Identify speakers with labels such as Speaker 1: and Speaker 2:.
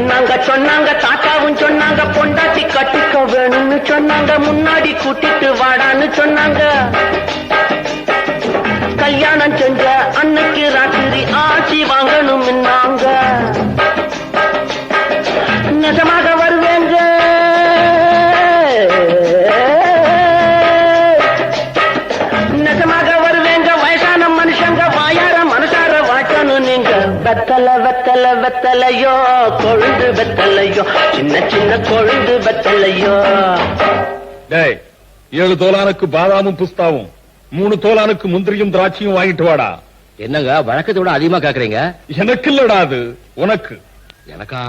Speaker 1: சொன்னாங்க சொன்னாங்க தாத்தாவும் சொன்னாங்க பொண்டாட்டி கட்டிக்க வேணும்னு சொன்னாங்க முன்னாடி கூட்டிட்டு வாடான்னு சொன்னாங்க. கல்யாணம் செஞ்ச அன்னைக்கு ராத்திரி ஆட்சி வாங்கணும் நாங்க நிஜமாக வருவேங்க. நிஜமாக வெத்தல வெத்தல வெத்தலையோ கொழுந்து வெத்தலையோ சின்ன சின்ன கொழுந்து வெத்தலையோ.
Speaker 2: டேய் ஏழு தோலானுக்கு பாதாமும் புஸ்தாவும் மூணு தோலானுக்கு முந்திரியும் திராட்சையும் வாங்கிட்டு வாடா.
Speaker 3: என்னங்க வழக்கத்தை விட அதிகமா கேக்குறீங்க?
Speaker 2: எனக்கு இல்லடா அது உனக்கு.
Speaker 3: எனக்கா?